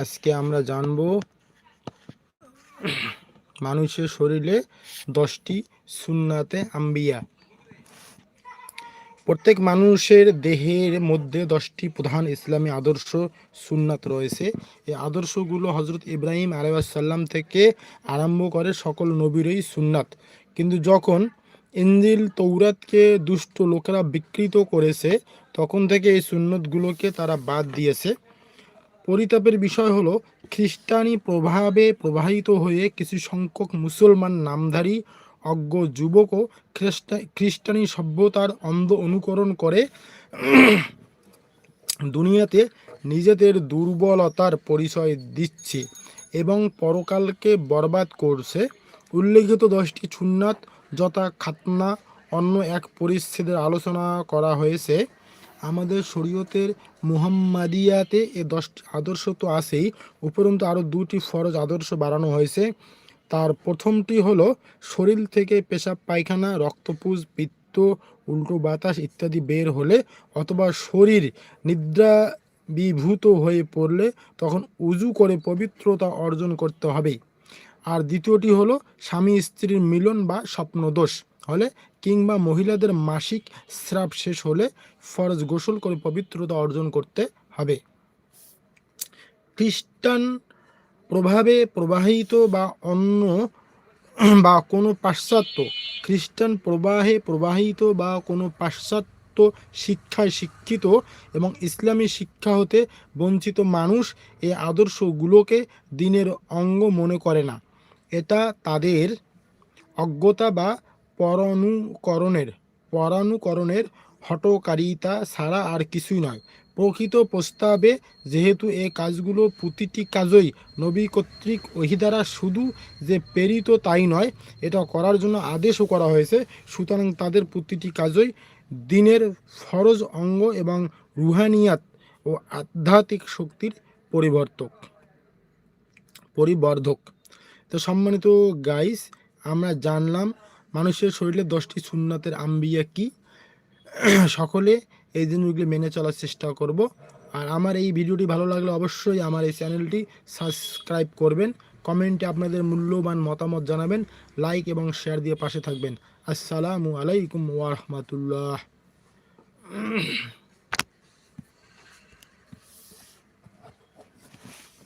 আজকে আমরা জানব মানুষের শরীরে দশটি সুন্নাতে আম্বিয়া। প্রত্যেক মানুষের দেহের মধ্যে দশটি প্রধান ইসলামী আদর্শ সুন্নাত রয়েছে। এই আদর্শগুলো হজরত ইব্রাহিম আলাইসাল্লাম থেকে আরম্ভ করে সকল নবীরই সুন্নাত। কিন্তু যখন ইঞ্জিল তৌরাতকে দুষ্ট লোকেরা বিকৃত করেছে, তখন থেকে এই সুন্নতগুলোকে তারা বাদ দিয়েছে। পরিতাপের বিষয় হলো, খ্রিস্টানি প্রভাবে প্রবাহিত হয়ে কিছু সংখ্যক মুসলমান নামধারী, অজ্ঞ যুবকও খ্রিস্টা, খ্রিস্টানি সভ্যতার অন্ধ অনুকরণ করে, দুনিয়াতে নিজেদের দুর্বলতার পরিচয় দিচ্ছে এবং পরকালকে বরবাদ করছে। উল্লেখিত দশটি সুন্নাত, যথা খাতনা, অন্য এক পরিচ্ছেদের আলোচনা করা হয়েছে। আমাদের শরীয়তের মুহাম্মাদিয়াতে এ দশটি আদর্শ তো আছেই, উপরন্তু আরও দুটি ফরজ আদর্শ বাড়ানো হয়েছে। তার প্রথমটি হলো শরীর থেকে পেশাব পায়খানা, রক্তপুজ, পিত্ত, উল্টো বাতাস ইত্যাদি বের হলে অথবা শরীর নিদ্রা বিভূত হয়ে পড়লে তখন উজু করে পবিত্রতা অর্জন করতে হবে। আর দ্বিতীয়টি হলো স্বামী স্ত্রীর মিলন বা স্বপ্নদোষ। হলে কিংবা মহিলাদের মাসিক স্রাব শেষ হলে ফরজ গোসল করে পবিত্রতা অর্জন করতে হবে। খ্রিস্টান প্রভাবে প্রবাহিত বা অন্য বা কোনো পাশ্চাত্য খ্রিস্টান প্রবাহে প্রবাহিত বা কোনো পাশ্চাত্য শিক্ষায় শিক্ষিত এবং ইসলামী শিক্ষা হতে বঞ্চিত মানুষ এই আদর্শগুলোকে দিনের অঙ্গ মনে করে না। এটা তাদের অজ্ঞতা বা পরানুকরণের পরানুকরণের হটকারিতা ছাড়া আর কিছুই নয়। প্রকৃত প্রস্তাবে যেহেতু এ কাজগুলো প্রতিটি কাজই নবী কর্তৃক ওহি দ্বারা শুধু যে প্রেরিত তাই নয়, এটা করার জন্য আদেশও করা হয়েছে। সুতরাং তাদের প্রতিটি কাজই দিনের ফরজ অঙ্গ এবং রুহানিয়াত ও আধ্যাত্মিক শক্তির পরিবর্তক, পরিবর্ধক। তো সম্মানিত গাইস আমরা জানলাম মানুষের শরীরে দশটি সুন্নাতের আম্বিয়া কি? সকলে এই দিনগুলি মেনে চলার চেষ্টা করব। আর আমার এই ভিডিওটি ভালো লাগলে অবশ্যই আমার এই চ্যানেলটি সাবস্ক্রাইব করবেন। কমেন্টে আপনাদের মূল্যবান মতামত জানাবেন, লাইক এবং শেয়ার দিয়ে পাশে থাকবেন। আসসালামু আলাইকুম ওয়া রাহমাতুল্লাহ।